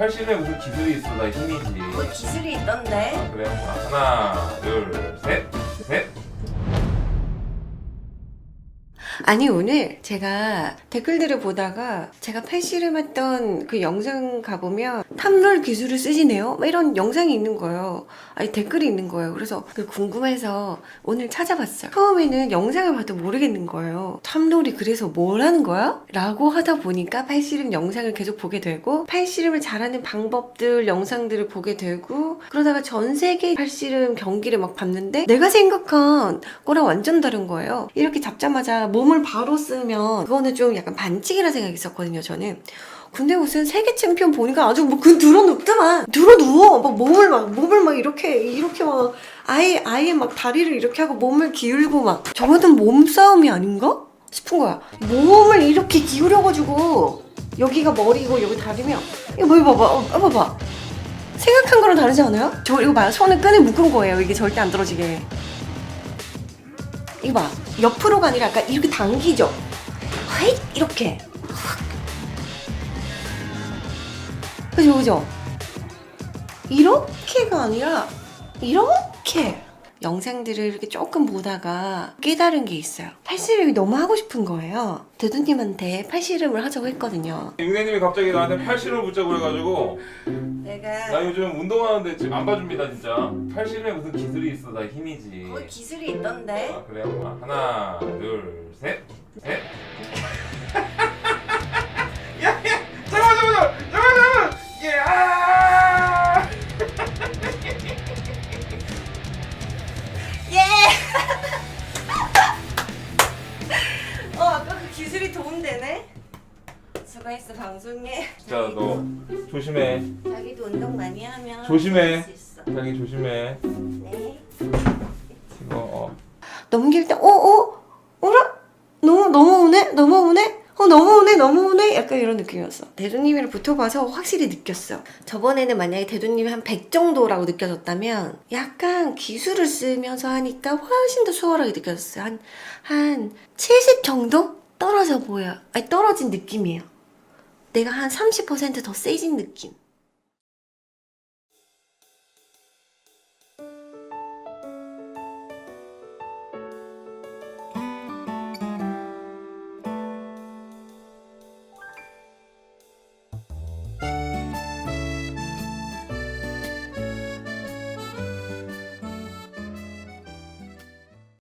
팔씨름에 무슨 기술이 있어 나 힘이지 뭐 기술이 있던데? 아, 그래요? 하나 둘셋셋 아니 오늘 제가 댓글들을 보다가 제가 팔씨름했던 그 영상 가보면 탐롤 기술을 쓰시네요? 막 이런 영상이 있는 거예요. 아니 댓글이 있는 거예요. 그래서 그 궁금해서 오늘 찾아봤어요. 처음에는 영상을 봐도 모르겠는 거예요. 탐롤이 그래서 뭘 하는 거야? 라고 하다 보니까 팔씨름 영상을 계속 보게 되고 팔씨름을 잘하는 방법들 영상들을 보게 되고 그러다가 전 세계 팔씨름 경기를 막 봤는데 내가 생각한 거랑 완전 다른 거예요. 이렇게 잡자마자 몸을 바로 쓰면 그거는 좀 약간 반칙이라 생각했었거든요, 저는. 근데 무슨 세계 챔피언 보니까 아주 뭐그 들어 눕더만 들어 누워. 막 몸을 막 몸을 막 이렇게 이렇게 막 아예 아예 막 다리를 이렇게 하고 몸을 기울고 막. 저거는 몸싸움이 아닌가? 싶은 거야. 몸을 이렇게 기울여가지고 여기가 머리고 여기 다리면. 이거 뭐 봐봐 어, 어, 봐봐. 생각한 거랑 다르지 않아요? 저 이거 봐요 손을 끈에 묶은 거예요 이게. 절대 안 떨어지게 이거 봐. 옆으로가 아니라 약간 이렇게 당기죠? 헤이 이렇게. 그죠 그죠? 이렇게가 아니라 이렇게 영상들을 이렇게 조금 보다가 깨달은 게 있어요. 팔씨름이 너무 하고 싶은 거예요. 대두님한테 팔씨름을 하자고 했거든요. 육내님이 갑자기 나한테 팔씨름 붙자고 해가지고 내가 나 요즘 운동하는데 지금 안 봐줍니다 진짜. 팔씨름에 무슨 기술이 있어? 나 힘이지. 뭐 기술이 있던데? 아 그래요? 아, 하나 둘셋셋 수고했어 방송에 진짜 너 조심해 자기도 운동 많이 하면 조심해. 할수 있어. 자기 조심해 네 이거 어. 넘길 때, 어, 어, 어라? 너무, 넘어오네? 넘어오네? 어, 넘어오네? 넘어오네? 약간 이런 느낌이었어. 대두님이랑 붙어봐서 확실히 느꼈어. 저번에는 만약에 대두님이 한 100 정도라고 느껴졌다면 약간 기술을 쓰면서 하니까 훨씬 더 수월하게 느껴졌어요. 한, 한 70 정도? 떨어져 보여. 아니, 떨어진 느낌이에요. 내가 한 30%더 세진 느낌.